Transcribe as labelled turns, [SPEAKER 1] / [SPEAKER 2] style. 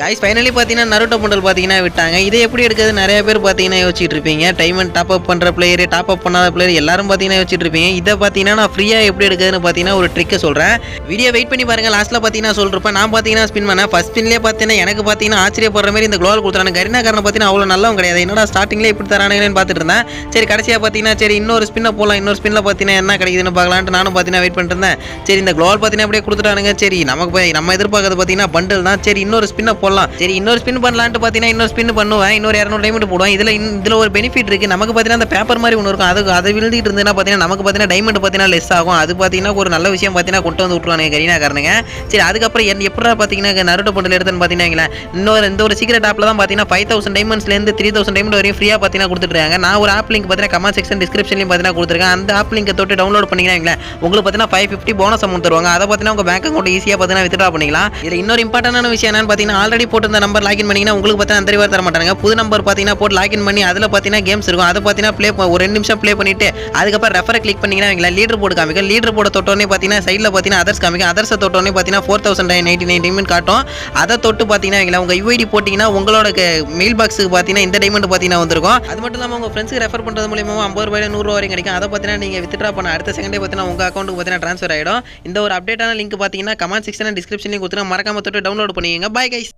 [SPEAKER 1] Guys finally பார்த்தீங்கன்னா Naruto bundle பார்த்தீங்கன்னா விட்டாங்க. இதை எப்படி எடுக்கிறது? நிறைய பேர் பார்த்தீங்கன்னா யோசிச்சுட்டு இருப்பீங்க. டைம் அண்ட் டாப் அப் பண்ணுற பிளேயர் டாப் அப் பண்ணாத பிளேயர் எல்லாரும் பார்த்தீங்கன்னா யோசிச்சுட்டு இருப்பீங்க. இதை பார்த்தீங்கன்னா நான் ஃப்ரீயாக எப்படி எடுக்கிறதுன்னு பார்த்தீங்கன்னா ஒரு ட்ரிக்கை சொல்கிறேன் வீடியோ வெயிட் பண்ணி பாருங்கள் லாஸ்ட்டில் பார்த்தீங்கன்னா சொல்கிறப்ப நான் பார்த்தீங்கன்னா ஸ்பின் பண்ணேன் ஃபஸ்ட் ஸ்பின்லேயே பார்த்தீங்கன்னா எனக்கு பார்த்தீங்கன்னா ஆச்சரியப்படுற மாதிரி இந்த குளோவல் கொடுத்துறாங்க கரினா காரணம் பார்த்தீங்கன்னா அவ்வளோ நல்லவங்க கிடையாது. என்னடா ஸ்டார்டிங்லேயே இப்படி தரானுங்கன்னு பார்த்துட்டு இருந்தேன். சரி கடைசியாக பார்த்தீங்கன்னா சரி இன்னொரு ஸ்பின்னை போகலாம் இன்னொரு ஸ்பின்னில் பார்த்தீங்கன்னா என்ன கிடைக்குதுன்னு பார்க்கலான்ட்டு நானும் பார்த்தீங்கன்னா வெயிட் பண்ணிட்டு இருந்தேன். சரி இந்த குளோவல் பார்த்தீங்கன்னா அப்படியே கொடுத்துட்டானுங்க. சரி நமக்கு போய் நம்ம எதிர்பார்க்கறது பார்த்தீங்கன்னா பண்டில் தான். சரி இன்னொரு ஸ்பின்னை போடலாம். சரி இன்னொரு ஸ்பின் பண்ணலான்ட்டு பார்த்தீங்கன்னா இன்னொரு ஸ்பின் பண்ணுவேன். இன்னொரு இரநூறு டைமண்ட் போடுவேன். இதில் இதில் ஒரு பெனிஃபிட் இருக்குது நமக்கு பார்த்தீங்கன்னா அந்த பேப்பர் மாதிரி ஒன்று இருக்கும். அது அதை விழுந்துட்டு இருந்ததுன்னா பார்த்தீங்கன்னா நமக்கு பார்த்தீங்கன்னா டைமண்ட் பார்த்தீங்கன்னா லெஸ் ஆகும். அது பார்த்தீங்கன்னா ஒரு நல்ல விஷயம் பார்த்தீங்கன்னா கொண்டு வந்து விட்ருவானுங்க கரீனா காரணங்க சரி அதுக்கப்புறம் என் எப்படா பார்த்தீங்கன்னா நருட்டோ பொண்டில் எடுத்துன்னு பார்த்தீங்கன்னா இன்னொரு இந்த ஒரு சீக்கிரட் ஆப்பில் தான் பார்த்தீங்கன்னா ஃபைவ் தௌசண்ட் டைமண்ட்ஸ்லேருந்து த்ரீ தௌசண்ட் டைமண்ட் வரையும் ஃப்ரீயாக பார்த்தீங்கன்னா கொடுத்துருக்காங்க நான் ஒரு ஆப் லிங்க் பார்த்தீங்கன்னா கமெண்ட் செக்ஷன் டிஸ்கிரிப்ஷன்லையும் பார்த்தீங்கன்னா கொடுத்துருக்கேன். அந்த ஆப் லிங்கை தொட்டு டவுன்லோட் பண்ணிங்கன்னா உங்களுக்கு பார்த்தீங்கன்னா ஃபைவ் ஃபிஃப்டி போனஸ் அமௌண்ட் தருவாங்க. அதை பார்த்தீங்கன்னா உங்கள் பேங்க் அக்கௌண்ட் ஈஸியாக பார்த்தீங்கன்னா வித்ட்ரா பண்ணிக்கலாம். இதில் இன்னொரு இம்பார்ட்டன்டான விஷயம் என்னன்னு பார்த்தீங்கன்னா ஆல்ரெடி போட்டு நம்பர் லாகின் பண்ணிங்கன்னா உங்களுக்கு பார்த்தீங்கன்னா அந்த ரிவார்ட் தர மாட்டாங்க புது நம்பர் பார்த்தீங்கன்னா போட்டு லாகின் பண்ணி அதில் பார்த்தீங்கன்னா கேம்ஸ் இருக்கும். அதை பார்த்தீங்கன்னா ப்ளே ஒரு ரெண்டு நிமிஷம் ப்ளே பண்ணிட்டு அதுக்கப்புறம் ரெஃபரை கிளிக் பண்ணிங்கன்னா லீடர் போர்டு காமிக்கும். லீடர் போர்டு தொட்டோன்னே பார்த்தீங்கன்னா சைடில் பார்த்தீங்கன்னா அதர்ஸ் காமிக்கும். அதர்ஸை தொட்டோன்னே பார்த்தீங்கன்னா four thousand ninety nine diamond காட்டும். அதை தொட்டு பார்த்தீங்கன்னா உங்கள் யூஐடி போட்டிங்கன்னா உங்களோட மெயில் பாக்ஸுக்கு பார்த்தீங்கன்னா இந்த டைமண்ட் பார்த்தீங்கன்னா வந்திருக்கும். அது மட்டும் இல்லாமல் உங்கள் ஃப்ரெண்ட்ஸுக்கு ரெஃபர் பண்ணுறது மூலியமாக ஐம்பது ரூபாய் நூறுரூவா வரைக்கும் கிடைக்கும். அதை பார்த்தீங்கன்னா நீங்கள் வித்ட்ரா பண்ண அடுத்த செகண்டே பார்த்தீங்கன்னா உங்கள் அக்கௌண்ட்டுக்கு பார்த்தீங்கன்னா ட்ரான்ஸ்ஃபர் ஆகிடும் இந்த ஒரு அப்டேட்டான லிங்க் பார்த்தீங்கன்னா கமெண்ட் செக்ஷன் டிஸ்கிரிப்ஷன்லையும் கொடுத்துருங்க மறக்காம தொட்டு டவுன்லோட் பண்ணிக்கோங்க. Bye guys